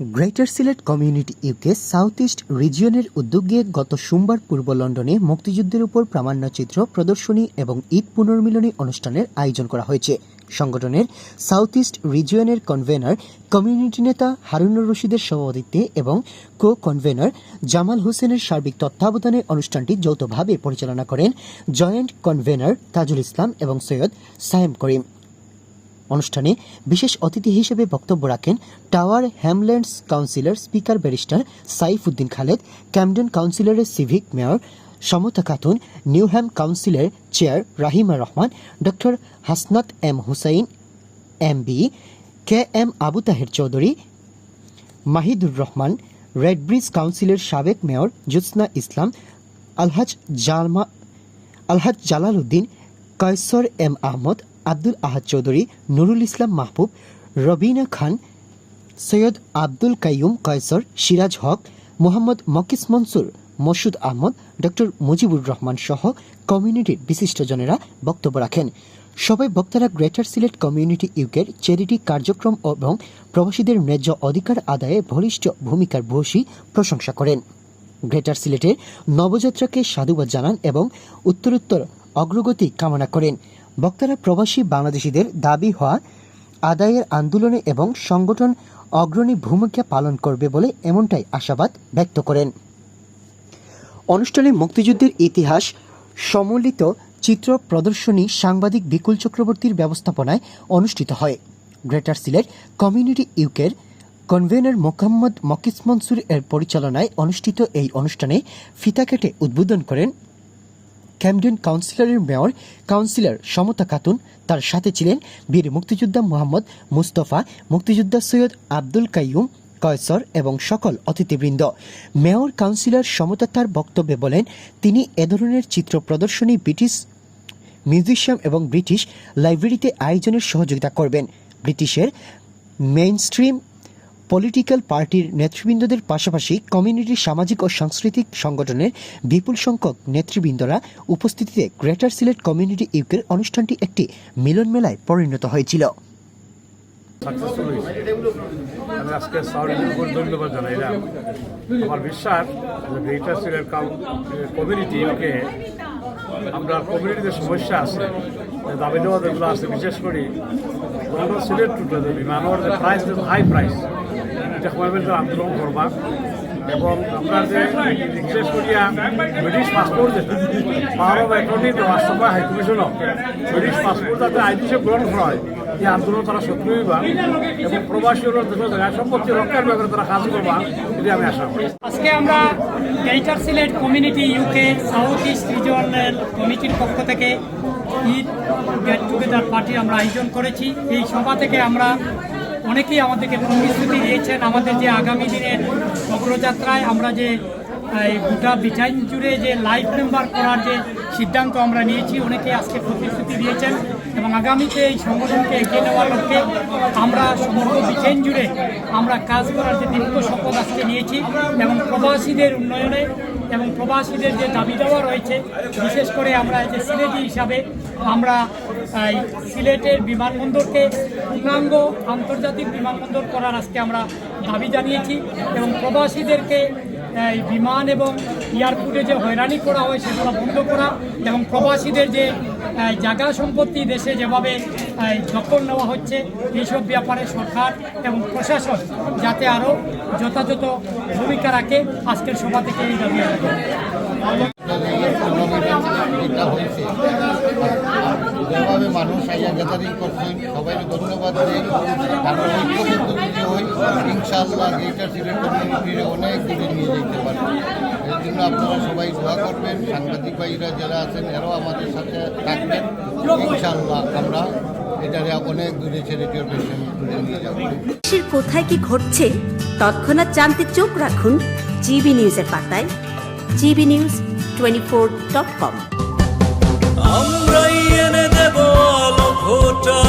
Greater Sylhet community UK south east রিজিয়নের উদ্যোগে গত সোমবার পূর্ব লন্ডনে মুক্তিযুদ্ধের উপর প্রামাণ্যচিত্র প্রদর্শনী এবং ঈদ পুনর্মিলনী অনুষ্ঠানের আয়োজন করা হয়েছে। সংগঠনের সাউথ ইস্ট রিজিয়নের কনভেনার, কমিউনিটি নেতা হারুনুর রশিদের সভাপতিত্বে এবং কো কনভেনার জামাল হোসেনের সার্বিক তত্ত্বাবধানে অনুষ্ঠানটি যৌথভাবে পরিচালনা করেন জয়েন্ট কনভেনার তাজুল ইসলাম এবং সৈয়দ সায়েম করিম। অনুষ্ঠানে বিশেষ অতিথি হিসেবে বক্তব্য রাখেন Tower Hamlets councillor speaker barrister Saif Uddin Khaled, Camden কাউন্সিলরের civic mayor Samata Khatun, Newham কাউন্সিলের chair Rahima Rahman, doctor Hasnat M Hussain M B K M Abu Taher Chowdhury, Mahidur Rahman Redbridge কাউন্সিলের সাবেক mayor Jotsna Islam, Alhaj জালমা Alhaj Jalal Uddin Koysor M Ahmed Abdul Ahad Chowdhury, Nurul Islam Mahbub, Raveena Khan, Syed Abdul Qayyum Koysor, Siraj Haque, Mohammad মকিস Mansur Masud Ahmed, doctor Mujibur Rahman সহ কমিউনিটির বিশিষ্টজনেরা বক্তব্য রাখেন। সবাই বক্তারা গ্রেটার সিলেট কমিউনিটি ইউকের চ্যারিটি কার্যক্রম এবং প্রবাসীদের ন্যায্য অধিকার আদায়ে বলিষ্ঠ ভূমিকার ভূয়সী প্রশংসা করেন। গ্রেটার সিলেটের নবযাত্রাকে সাধুবাদ জানান এবং উত্তরোত্তর অগ্রগতি কামনা করেন। বক্তারা প্রবাসী বাংলাদেশিদের দাবি হওয়া, আদায়ের আন্দোলনে এবং সংগঠন অগ্রণী ভূমিকা পালন করবে বলে এমনটাই আশাবাদ ব্যক্ত করেন। অনুষ্ঠানে মুক্তিযুদ্ধের ইতিহাস, সম্মিলিত চিত্র প্রদর্শনী সাংবাদিক বিকুল চক্রবর্তীর ব্যবস্থাপনায় অনুষ্ঠিত হয়। গ্রেটার সিলেট কমিউনিটি ইউকের কনভেনর মোহাম্মদ মকিস মনসুর এর পরিচালনায় অনুষ্ঠিত এই অনুষ্ঠানে ফিতা কেটে উদ্বোধন করেন ক্যামডেন কাউন্সিলরের মেয়র কাউন্সিলর সমতা খাতুন, তার সাথে ছিলেন বীর মুক্তিযোদ্ধা মোহাম্মদ মুস্তফা, মুক্তিযোদ্ধা সৈয়দ আব্দুল কাইয়ুম, কয়সর এবং সকল অতিথিবৃন্দ। মেয়র কাউন্সিলর সমতা তার বক্তব্যে বলেন, তিনি এ ধরনের চিত্র প্রদর্শনী ব্রিটিশ মিউজিশিয়াম এবং ব্রিটিশ লাইব্রেরিতে আয়োজনের সহযোগিতা করবেন। ব্রিটিশের মেইনস্ট্রিম পলিটিক্যাল পার্টির নেতৃবৃন্দদের পাশাপাশি কমিউনিটির সামাজিক ও সাংস্কৃতিক সংগঠনের বিপুল সংখ্যক নেতৃবৃন্দরা উপস্থিতিতে গ্রেটার সিলেট কমিউনিটি ইউকের অনুষ্ঠানটি একটি মিলন মেলায় পরিণত হয়েছিল। আমি আজকে সাউদির ধন্যবাদ জানাইলাম। আমার বিশ্বাস গ্রেটার সিলেট কমিউনিটি ওকে আমরা কমিউনিটিতে সমস্যা আছে দাবি দেওয়া যেগুলো আছে। বিশেষ করে সিলেট টুটে যে বিমানের যে প্রাইস হাই প্রাইস সময় আন্দোলন করবা। এবং আমরা যে বিশেষ ব্রিটিশ পাসপোর্ট যেটা পাওয়ার অফ অ্যাটর্নি রাষ্ট্রসভা হাই কমিশনও, ব্রিটিশ পাসপোর্ট যাতে আইন হিসেবে গ্রহণ করা হয়, এই আন্দোলন তারা সক্রিয় হইবা। এবং প্রবাসী দেশের জায়গায় সম্পত্তি রক্ষার ব্যাপারে তারা কাজ করবা, এটি আমি আশা করি। আজকে আমরা greater Sylhet community UK south east regional কমিটির পক্ষ থেকে ঈদ গেট টুগেদার পার্টি আমরা আয়োজন করেছি। এই সভা থেকে আমরা অনেকেই আমাদেরকে প্রতিশ্রুতি দিয়েছেন আমাদের যে আগামী দিনের অগ্রযাত্রায় আমরা যে গোটা ব্রিটাইন জুড়ে যে লাইফ মেম্বার করার যে সিদ্ধান্ত আমরা নিয়েছি অনেকে আজকে প্রতিশ্রুতি দিয়েছেন এবং আগামীতে এই সংগঠনকে এগিয়ে নেওয়ার লক্ষ্যে আমরা সমগ্র ব্রিটেন জুড়ে আমরা কাজ করার যে দীপ্ত শপথ আজকে নিয়েছি এবং প্রবাসীদের উন্নয়নে এবং প্রবাসীদের যে দাবি দেওয়া রয়েছে, বিশেষ করে আমরা যে সিলেটি হিসাবে আমরা সিলেটের বিমানবন্দরকে পূর্ণাঙ্গ আন্তর্জাতিক বিমানবন্দর করার আজকে আমরা দাবি জানিয়েছি এবং প্রবাসীদেরকে এই বিমান এবং এয়ারপোর্টে যে হয়রানি করা হয়, সেগুলো বন্ধ করা এবং প্রবাসীদের যে জায়গা সম্পত্তি দেশে যেভাবে দখল নেওয়া হচ্ছে, এইসব ব্যাপারে সরকার এবং প্রশাসন যাতে আরও যথাযথ ভূমিকা রাখে, আজকের সভা থেকে এই দাবি মানুষ আইয়া গ্যাদারিং করছেন সবাই ধন্যবাদ ইনশাআল্লাহ গ্রেটার সিলেট কমিউনিটির অনেক দূরে নিয়ে যেতে পারব। এর জন্য আপনারা সবাই দোয়া করবেন। সাংবাদিক ভাইরা যারা আছেন এরাও আমাদের সাথে থাকবেন। ইনশাআল্লাহ আমরা এটারে অনেক দূরে অর্গানাইজেশন তুলে নিয়ে যাব। দেশের কোথায় কি ঘটছে তৎক্ষণাৎ জানতে চোখ রাখুন জিবি নিউজের পাতায় GB news twenty four dot com. আমরাই এনে দেব আলো ফোটা